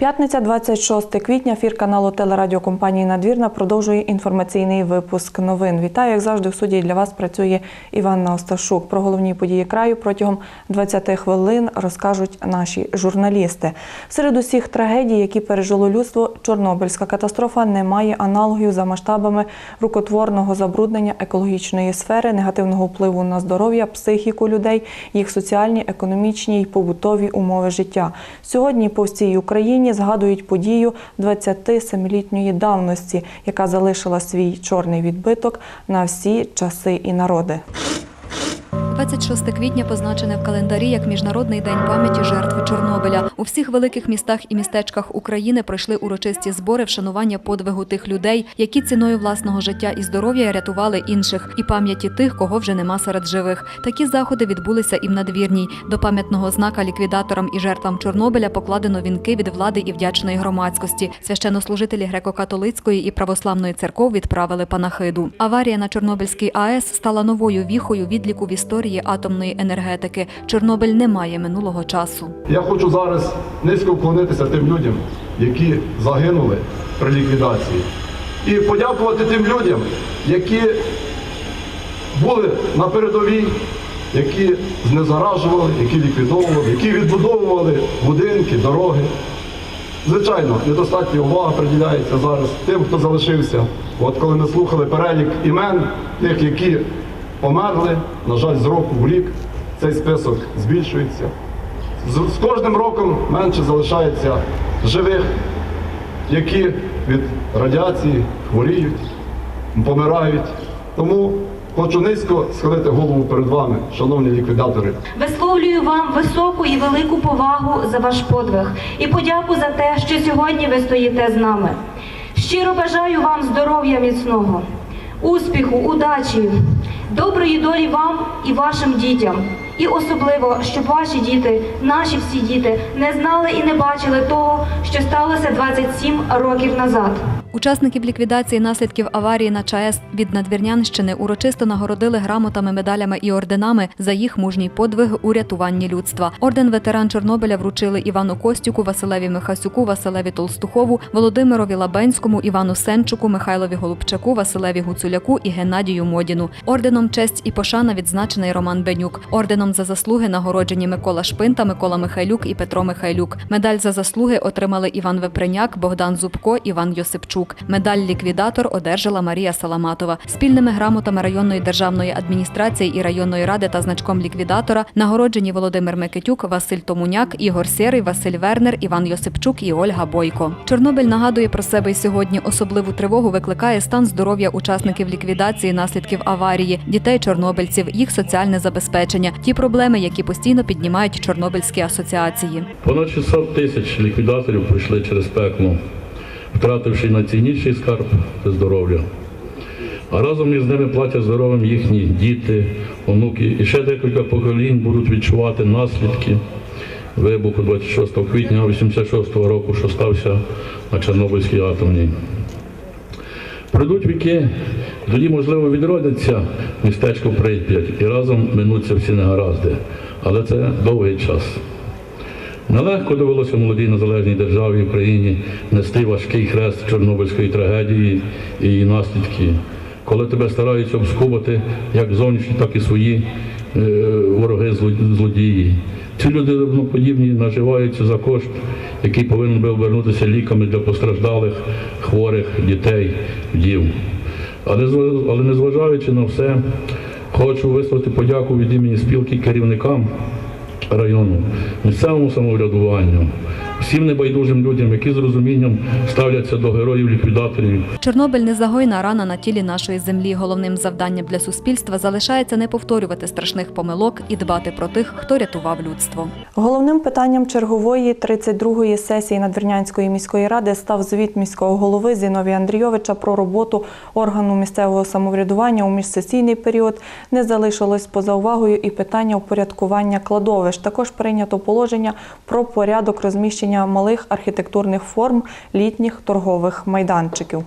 П'ятниця, 26 квітня. Фір каналу телерадіокомпанії Надвірна продовжує інформаційний випуск новин. Вітаю, як завжди, в суді для вас працює Іванна Осташук. Про головні події краю протягом 20 хвилин розкажуть наші журналісти. Серед усіх трагедій, які пережило людство, Чорнобильська катастрофа не має аналогів за масштабами рукотворного забруднення екологічної сфери, негативного впливу на здоров'я, психіку людей, їх соціальні, економічні й побутові умови життя. Сьогодні по всій Україні згадують подію 27-літньої давності, яка залишила свій чорний відбиток на всі часи і народи. 26 квітня позначене в календарі як Міжнародний день пам'яті жертв Чорнобиля. У всіх великих містах і містечках України пройшли урочисті збори вшанування подвигу тих людей, які ціною власного життя і здоров'я рятували інших, і пам'яті тих, кого вже нема серед живих. Такі заходи відбулися і в надвірній. До пам'ятного знака ліквідаторам і жертвам Чорнобиля покладено вінки від влади і вдячної громадськості. Священнослужителі греко-католицької і православної церков відправили панахиду. Аварія на Чорнобильській АЕС стала новою віхою відліку в історії атомної енергетики. Чорнобиль не має минулого часу. Я хочу зараз низько вклонитися тим людям, які загинули при ліквідації. І подякувати тим людям, які були на передовій, які знезаражували, які ліквідовували, які відбудовували будинки, дороги. Звичайно, недостатньо уваги приділяється зараз тим, хто залишився. От коли ми слухали перелік імен тих, які померли, на жаль, з року в рік цей список збільшується. З, кожним роком менше залишається живих, які від радіації хворіють, помирають. Тому хочу низько схилити голову перед вами, шановні ліквідатори. Висловлюю вам високу і велику повагу за ваш подвиг і подяку за те, що сьогодні ви стоїте з нами. Щиро бажаю вам здоров'я міцного, успіху, удачі, доброї долі вам і вашим дітям. І особливо, щоб ваші діти, наші всі діти, не знали і не бачили того, що сталося 27 років назад. Учасників ліквідації наслідків аварії на ЧАЕС від Надвірнянщини урочисто нагородили грамотами, медалями і орденами за їх мужній подвиг у рятуванні людства. Орден ветеран Чорнобиля вручили Івану Костюку, Василеві Михасюку, Василеві Толстухову, Володимирові Лабенському, Івану Сенчуку, Михайлові Голубчаку, Василеві Гуцуляку і Геннадію Модіну. Орденом честь і пошана відзначений Роман Бенюк. Орденом за заслуги нагороджені Микола Шпинта, Микола Михайлюк і Петро Михайлюк. Медаль за заслуги отримали Іван Вепреняк, Богдан Зубко, Іван Йосипчук. Медаль ліквідатор одержала Марія Саламатова. Спільними грамотами районної державної адміністрації і районної ради та значком ліквідатора нагороджені Володимир Микитюк, Василь Томуняк, Ігор Сєрий, Василь Вернер, Іван Йосипчук і Ольга Бойко. Чорнобиль нагадує про себе й сьогодні. Особливу тривогу викликає стан здоров'я учасників ліквідації наслідків аварії, дітей чорнобильців, їх соціальне забезпечення, ті проблеми, які постійно піднімають чорнобильські асоціації. Понад 600 тисяч ліквідаторів пройшли через пекло, втративши найцінніший скарб це здоров'я. А разом із ними платять здоров'ям їхні діти, онуки і ще декілька поколінь будуть відчувати наслідки вибуху 26 квітня 86 року, що стався на Чорнобильській атомній. Пройдуть віки, тоді, можливо, відродиться містечко Прип'ять і разом минуться всі негаразди. Але це довгий час. Нелегко довелося молодій незалежній державі Україні нести важкий хрест Чорнобильської трагедії і її наслідки, коли тебе стараються обскубати як зовнішні, так і свої е, вороги злодії. Ці люди рівноподібні наживаються за кошт, який повинен би обернутися ліками для постраждалих, хворих, дітей, вдів. Але незважаючи на все, хочу висловити подяку від імені спілки керівникам району, місцевому самоврядуванню, всім небайдужим людям, які з розумінням ставляться до героїв-ліквідаторів Чорнобиль незагойна рана на тілі нашої землі. Головним завданням для суспільства залишається не повторювати страшних помилок і дбати про тих, хто рятував людство. Головним питанням чергової 32-ї сесії Надвірнянської міської ради став звіт міського голови Зіновія Андрійовича про роботу органу місцевого самоврядування у міжсесійний період. Не залишилось поза увагою і питання упорядкування кладовищ. Також прийнято положення про порядок розміщення малих архітектурних форм літніх торгових майданчиків.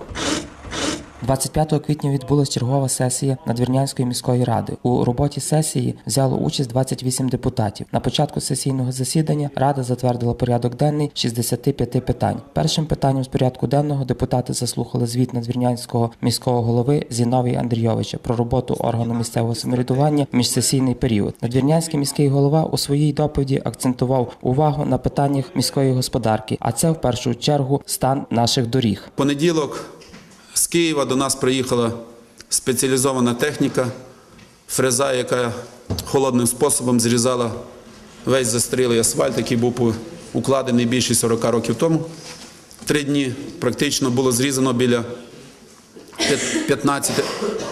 25 квітня відбулася чергова сесія Надвірнянської міської ради. У роботі сесії взяло участь 28 депутатів. На початку сесійного засідання рада затвердила порядок денний 65 питань. Першим питанням з порядку денного депутати заслухали звіт Надвірнянського міського голови Зіновія Андрійовича про роботу органу місцевого самоврядування в міжсесійний період. Надвірнянський міський голова у своїй доповіді акцентував увагу на питаннях міської господарки, а це в першу чергу стан наших доріг. понеділок Києва до нас приїхала спеціалізована техніка, фреза, яка холодним способом зрізала весь застрілий асфальт, який був укладений більше 40 років тому. Три дні практично було зрізано біля 15,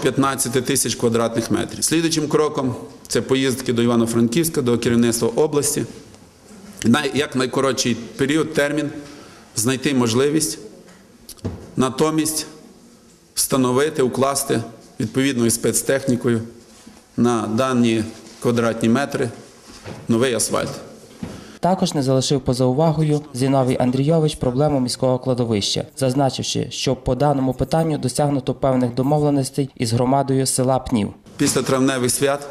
15 тисяч квадратних метрів. Слідуючим кроком це поїздки до Івано-Франківська, до керівництва області. Як найкоротший період, термін знайти можливість натомість встановити, укласти відповідною спецтехнікою на дані квадратні метри новий асфальт. Також не залишив поза увагою Зіновій Андрійович проблему міського кладовища, зазначивши, що по даному питанню досягнуто певних домовленостей із громадою села Пнів. Після травневих свят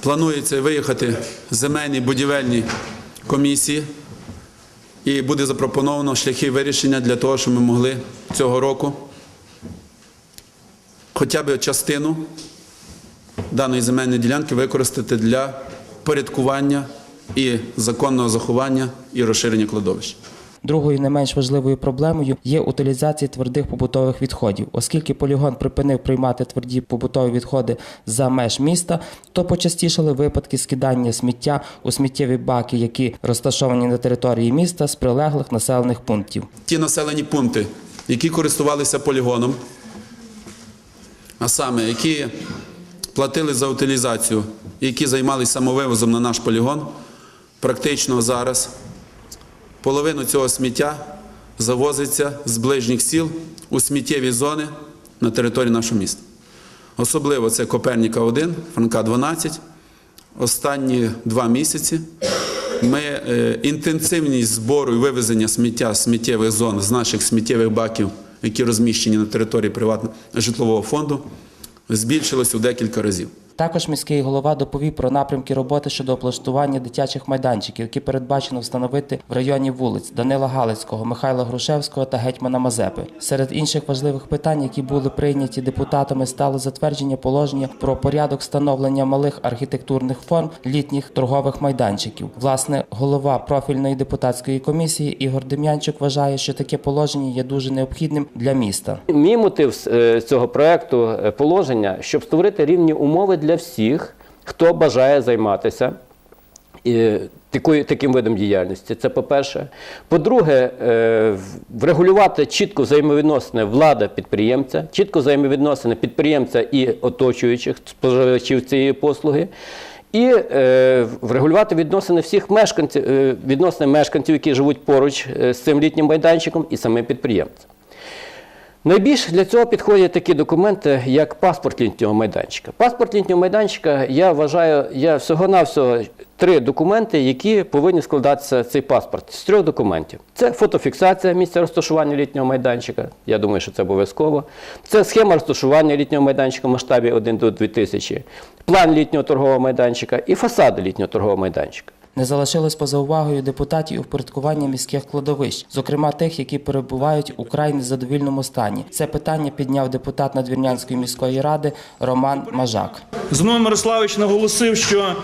планується виїхати земельні будівельні комісії і буде запропоновано шляхи вирішення для того, щоб ми могли цього року хоча б частину даної земельної ділянки використати для порядкування і законного заховання і розширення кладовища. Другою не менш важливою проблемою є утилізація твердих побутових відходів. Оскільки полігон припинив приймати тверді побутові відходи за меж міста, то почастішали випадки скидання сміття у сміттєві баки, які розташовані на території міста з прилеглих населених пунктів. ті населені пункти, які користувалися полігоном, а саме які платили за утилізацію, які займалися самовивозом на наш полігон, практично зараз половину цього сміття завозиться з ближніх сіл у сміттєві зони на території нашого міста. Особливо це Коперніка 1, Франка 12. Останні два місяці ми е, інтенсивність збору і вивезення сміття з сміттєвих зон з наших сміттєвих баків, які розміщені на території приватного житлового фонду, збільшилось у декілька разів. Також міський голова доповів про напрямки роботи щодо облаштування дитячих майданчиків, які передбачено встановити в районі вулиць Данила Галицького, Михайла Грушевського та гетьмана Мазепи. Серед інших важливих питань, які були прийняті депутатами, стало затвердження положення про порядок встановлення малих архітектурних форм літніх торгових майданчиків. Власне, голова профільної депутатської комісії Ігор Дем'янчук вважає, що таке положення є дуже необхідним для міста. Мій мотив е, цього проекту е, положення, щоб створити рівні умови для всіх, хто бажає займатися е, такою, таким видом діяльності. Це по-перше. По-друге, е, врегулювати чітко взаємовідносини влада-підприємця, чітко взаємовідносини підприємця і оточуючих споживачів цієї послуги. І е, врегулювати відносини всіх мешканців, е, відносини мешканців, які живуть поруч е, з цим літнім майданчиком, і самим підприємцем. Найбільше для цього підходять такі документи, як паспорт літнього майданчика. Паспорт літнього майданчика, я вважаю, я всього-навсього три документи, які повинні складатися цей паспорт з трьох документів. Це фотофіксація місця розташування літнього майданчика. Я думаю, що це обов'язково. Це схема розташування літнього майданчика в масштабі 1 до 2000, план літнього торгового майданчика і фасади літнього торгового майданчика. Не залишилось поза увагою депутатів і впорядкування міських кладовищ, зокрема тих, які перебувають у край незадовільному стані. Це питання підняв депутат Надвірнянської міської ради Роман Мажак. Знову Мирославович наголосив, що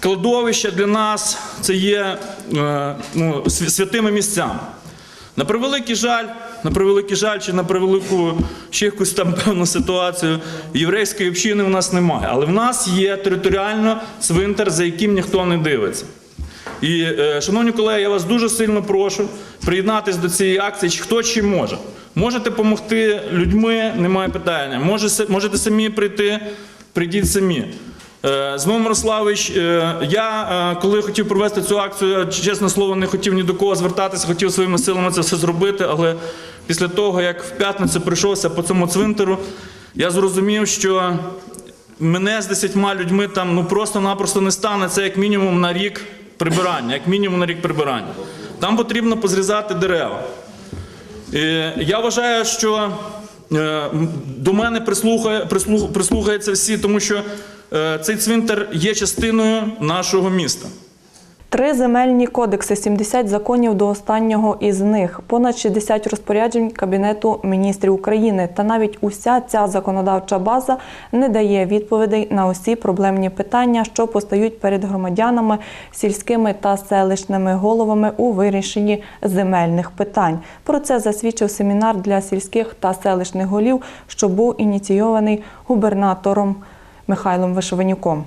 кладовище для нас це є е, ну, святими місцями. На превеликий жаль, на превеликий жаль, чи на превелику ще якусь там певну ситуацію, єврейської общини в нас немає. Але в нас є територіально цвинтар, за яким ніхто не дивиться. І, е, шановні колеги, я вас дуже сильно прошу приєднатися до цієї акції, хто чим може. Можете допомогти людьми, немає питання. Можете самі прийти, прийдіть самі. Е, Знову Мирославович, е, я коли хотів провести цю акцію, чесне слово, не хотів ні до кого звертатися, хотів своїми силами це все зробити, але після того, як в п'ятницю прийшовся по цьому цвинтару, я зрозумів, що мене з десятьма людьми там ну просто-напросто не стане. Це як мінімум на рік прибирання, як мінімум на рік прибирання. Там потрібно позрізати дерева. Я вважаю, що е, до мене прислухає, прислух- прислухаються всі, тому що е, цей цвинтар є частиною нашого міста. Три земельні кодекси, 70 законів до останнього із них, понад 60 розпоряджень Кабінету міністрів України. Та навіть уся ця законодавча база не дає відповідей на усі проблемні питання, що постають перед громадянами, сільськими та селищними головами у вирішенні земельних питань. Про це засвідчив семінар для сільських та селищних голів, що був ініційований губернатором Михайлом Вишевенюком.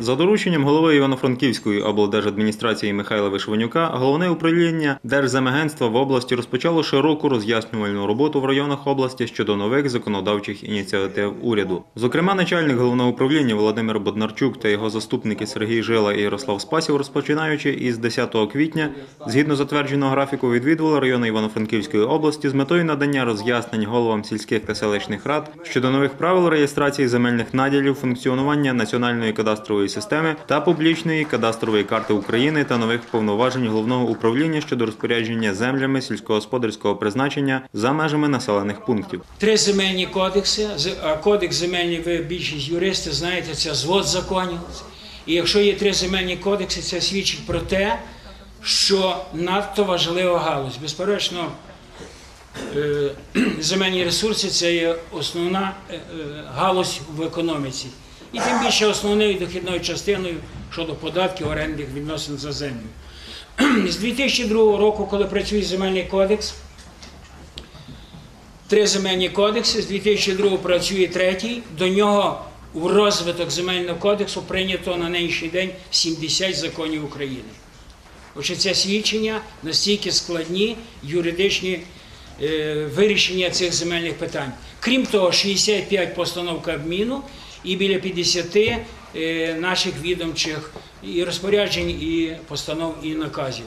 За дорученням голови Івано-Франківської облдержадміністрації Михайла Вишванюка, головне управління Держземагентства в області розпочало широку роз'яснювальну роботу в районах області щодо нових законодавчих ініціатив уряду. Зокрема, начальник головного управління Володимир Боднарчук та його заступники Сергій Жила і Ярослав Спасів, розпочинаючи із 10 квітня, згідно затвердженого графіку, відвідували райони Івано-Франківської області з метою надання роз'яснень головам сільських та селищних рад щодо нових правил реєстрації земельних наділів, функціонування національної кадастрової системи та публічної кадастрової карти України та нових повноважень головного управління щодо розпорядження землями сільськогосподарського призначення за межами населених пунктів. Три земельні кодекси. Кодекс земельний, ви більшість юристи знаєте, це звод законів. І якщо є три земельні кодекси, це свідчить про те, що надто важлива галузь. Безперечно, е, земельні ресурси це є основна е, е, галузь в економіці. І тим більше основною дохідною частиною щодо податків орендних відносин за землю. З 2002 року, коли працює земельний кодекс, три земельні кодекси. З 2002 працює третій. До нього в розвиток земельного кодексу прийнято на нинішній день 70 законів України. Отже, це свідчення настільки складні юридичні е, вирішення цих земельних питань. Крім того, 65 постанов Кабміну і біля 50 е, наших відомчих і розпоряджень, і постанов, і наказів.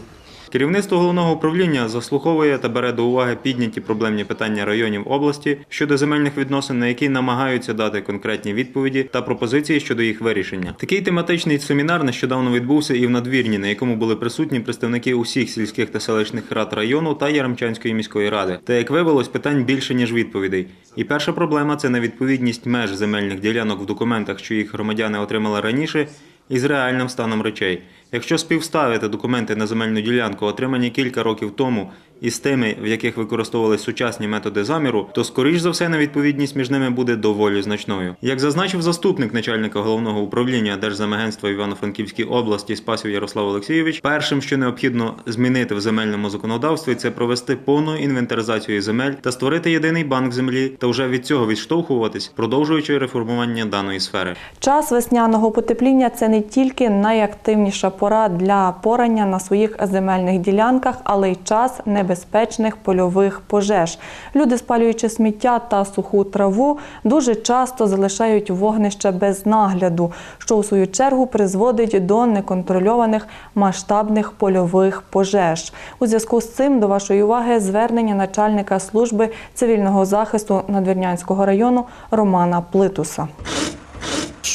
Керівництво головного управління заслуховує та бере до уваги підняті проблемні питання районів області щодо земельних відносин, на які намагаються дати конкретні відповіді та пропозиції щодо їх вирішення. Такий тематичний семінар нещодавно відбувся і в надвірні, на якому були присутні представники усіх сільських та селищних рад району та Яремчанської міської ради. Та як виявилось, питань більше ніж відповідей. І перша проблема це невідповідність меж земельних ділянок в документах, що їх громадяни отримали раніше, із реальним станом речей. Якщо співставити документи на земельну ділянку, отримані кілька років тому, із тими, в яких використовували сучасні методи заміру, то скоріш за все невідповідність між ними буде доволі значною. Як зазначив заступник начальника головного управління Держземагентства Івано-Франківській області Спасів Ярослав Олексійович, першим, що необхідно змінити в земельному законодавстві, це провести повну інвентаризацію земель та створити єдиний банк землі, та вже від цього відштовхуватись, продовжуючи реформування даної сфери. Час весняного потепління це не тільки найактивніша пора для порання на своїх земельних ділянках, але й час небезпечних польових пожеж. Люди, спалюючи сміття та суху траву, дуже часто залишають вогнище без нагляду, що у свою чергу призводить до неконтрольованих масштабних польових пожеж. У зв'язку з цим до вашої уваги звернення начальника служби цивільного захисту Надвірнянського району Романа Плитуса.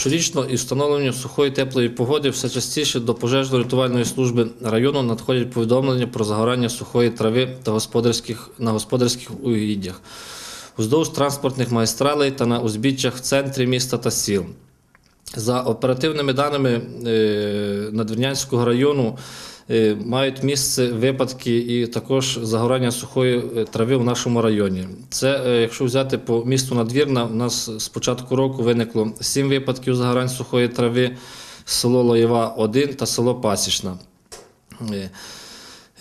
Щорічно із встановленням сухої теплої погоди все частіше до пожежно-рятувальної служби району надходять повідомлення про загорання сухої трави та господарських, на господарських угіддях, уздовж транспортних магістралей та на узбіччях в центрі міста та сіл. За оперативними даними е, Надвірнянського району мають місце випадки і також загорання сухої е, трави в нашому районі. Це, е, якщо взяти по місту Надвірна, у нас з початку року виникло 7 випадків загорань сухої трави, село Лоєва 1 та село Пасічна.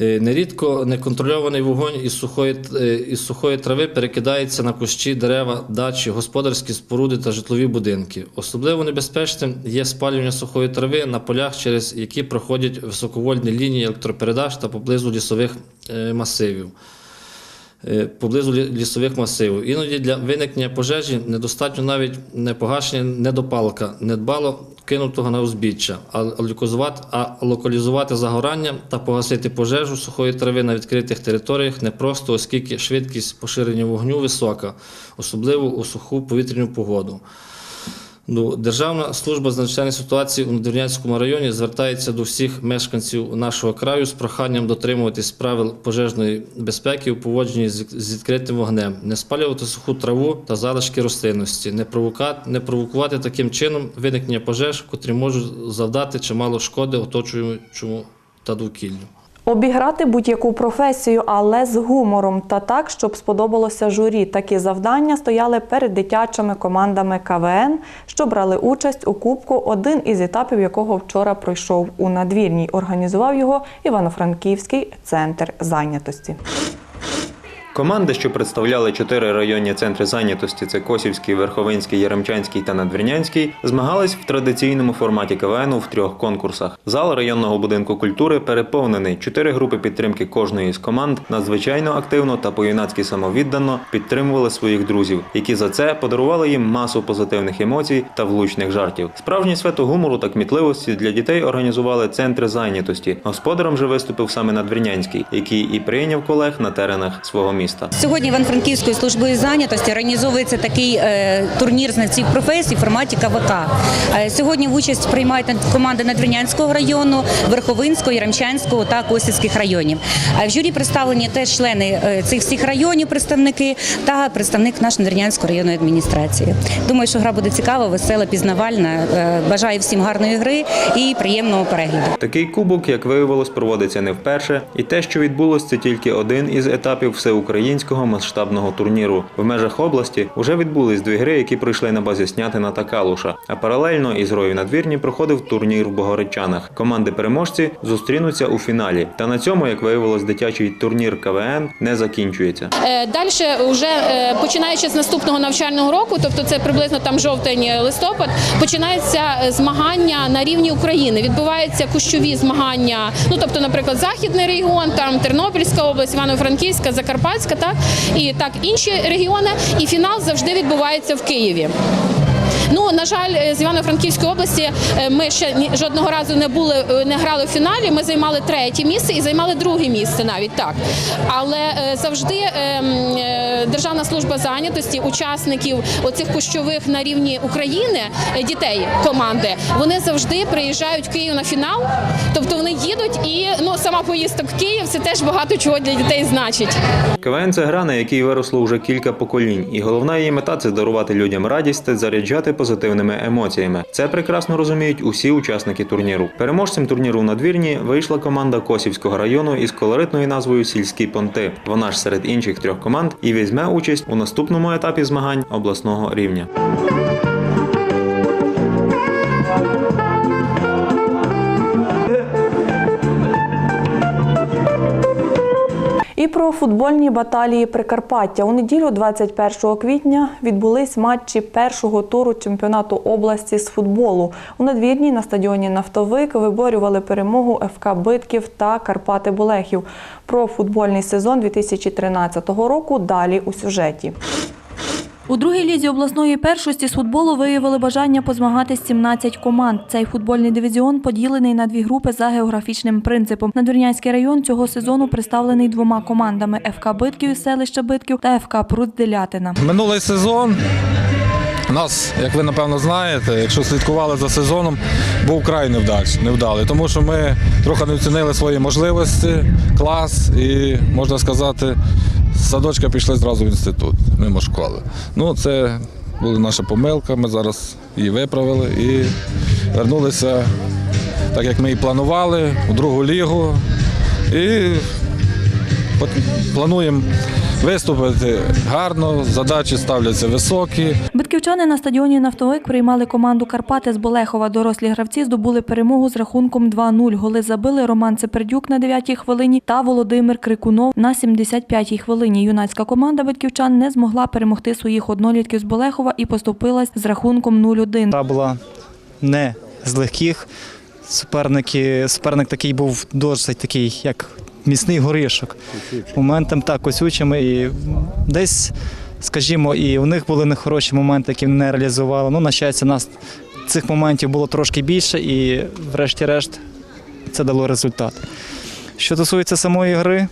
Е, Нерідко неконтрольований вогонь із сухої, е, із сухої трави перекидається на кущі, дерева, дачі, господарські споруди та житлові будинки. Особливо небезпечним є спалювання сухої трави на полях, через які проходять високовольтні лінії електропередач та поблизу лісових е, масивів. Е, Поблизу лі- лісових масивів. Іноді для виникнення пожежі недостатньо навіть не погашення недопалка, недбало кинутого на узбіччя, а а локалізувати загорання та погасити пожежу сухої трави на відкритих територіях непросто, оскільки швидкість поширення вогню висока, особливо у суху повітряну погоду. Ну, Державна служба з надзвичайних ситуацій у Надвірнянському районі звертається до всіх мешканців нашого краю з проханням дотримуватись правил пожежної безпеки у поводженні з відкритим вогнем, не спалювати суху траву та залишки рослинності, не провокувати таким чином виникнення пожеж, котрі можуть завдати чимало шкоди оточуючому та довкіллю. Обіграти будь-яку професію, але з гумором та так, щоб сподобалося журі. Такі завдання стояли перед дитячими командами КВН, що брали участь у кубку, один із етапів якого вчора пройшов у надвірній. Організував його Івано-Франківський центр зайнятості. Команди, що представляли чотири районні центри зайнятості це Косівський, Верховинський, Яремчанський та Надвірнянський, змагались в традиційному форматі КВН в трьох конкурсах. Зал районного будинку культури переповнений. Чотири групи підтримки кожної з команд надзвичайно активно та по-юнацьки самовіддано підтримували своїх друзів, які за це подарували їм масу позитивних емоцій та влучних жартів. Справжнє свято гумору та кмітливості для дітей організували центри зайнятості. Господарем же виступив саме Надвірнянський, який і прийняв колег на теренах свого міста. Сьогодні Івано-Франківською службою зайнятості організовується такий е, турнір знавців професій в форматі КВК. Е, сьогодні в участь приймають команди Надвірнянського району, Верховинського, Яремчанського та Косівських районів. Е, в журі представлені теж члени е, цих всіх районів, представники та представник нашої Надвірнянської районної адміністрації. Думаю, що гра буде цікава, весела, пізнавальна. Е, бажаю всім гарної гри і приємного перегляду. Такий кубок, як виявилось, проводиться не вперше, і те, що відбулось, це тільки один із етапів всеукраїнського масштабного турніру. В межах області вже відбулись дві гри, які пройшли на базі Снятина та Калуша. А паралельно із грою на двірні проходив турнір в Богородчанах. Команди переможці зустрінуться у фіналі. Та на цьому, як виявилось, дитячий турнір КВН не закінчується. Далі, вже е, починаючи з наступного навчального року, тобто це приблизно там жовтень-листопад, е, змагання на рівні України. Відбуваються кущові змагання. Ну тобто, наприклад, західний регіон, там Тернопільська область, Івано-Франківська, Закарпатська, так і так інші регіони. І фінал завжди відбувається в Києві. Ну на жаль, е, з Івано-Франківської області е, ми ще жодного разу не були, е, не грали в фіналі. Ми займали третє місце і займали друге місце навіть так. Але завжди е, м, е, Державна служба зайнятості, учасників оцих кущових на рівні України дітей команди, вони завжди приїжджають в Київ на фінал. Тобто вони їдуть і ну сама поїздка в Київ це теж багато чого для дітей значить. КВН це гра, на якій виросло вже кілька поколінь, і головна її мета це дарувати людям радість та заряджати позитивними емоціями. Це прекрасно розуміють усі учасники турніру. Переможцем турніру на надвірні вийшла команда Косівського району із колоритною назвою Сільські понти. Вона ж серед інших трьох команд і візьме участь у наступному етапі змагань обласного рівня. І про футбольні баталії Прикарпаття. У неділю, 21 квітня, відбулись матчі першого туру чемпіонату області з футболу. У надвірній на стадіоні Нафтовик виборювали перемогу ФК Битків та Карпати Болехів. Про футбольний сезон 2013 року далі у сюжеті. У другій лізі обласної першості з футболу виявили бажання позмагатись 17 команд. Цей футбольний дивізіон поділений на дві групи за географічним принципом. Надвірнянський район цього сезону представлений двома командами ФК Битків із селища Битків та ФК Прут Делятина. Минулий сезон нас, як ви напевно знаєте, якщо слідкували за сезоном, був край невдач- невдалий, тому що ми трохи не оцінили свої можливості, клас і, можна сказати, з садочка пішли зразу в інститут, мимо школи. Ну, це була наша помилка, ми зараз її виправили і вернулися, так як ми і планували, у другу лігу. І плануємо виступити гарно, задачі ставляться високі. Битківчани на стадіоні Нафтовик приймали команду Карпати з Болехова. Дорослі гравці здобули перемогу з рахунком 2-0. Голи забили Роман Цепердюк на 9-й хвилині та Володимир Крикунов на 75-й хвилині. Юнацька команда битківчан не змогла перемогти своїх однолітків з Болехова і поступилась з рахунком 0-1. Гра була не з легких. Суперники, суперник такий був досить такий, як міцний горішок. Моментом так косючими і десь, скажімо, і у них були нехороші моменти, які не реалізували. Ну, на щастя, нас цих моментів було трошки більше, і врешті-решт це дало результат. Що стосується самої гри,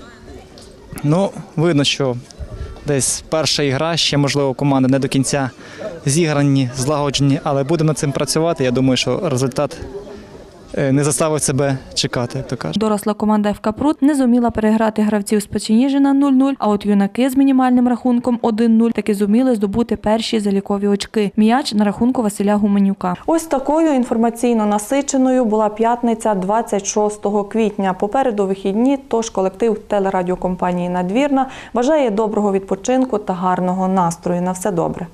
ну, видно, що десь перша ігра, ще, можливо, команда не до кінця зіграні, злагоджені, але будемо над цим працювати. Я думаю, що результат не заставить себе чекати, як то кажуть. Доросла команда ФК Прут не зуміла переграти гравців з Печеніжина 0-0, а от юнаки з мінімальним рахунком 1-0 таки зуміли здобути перші залікові очки. М'яч на рахунку Василя Гуменюка. Ось такою інформаційно насиченою була п'ятниця 26 квітня. Попереду вихідні, тож колектив телерадіокомпанії Надвірна бажає доброго відпочинку та гарного настрою. На все добре.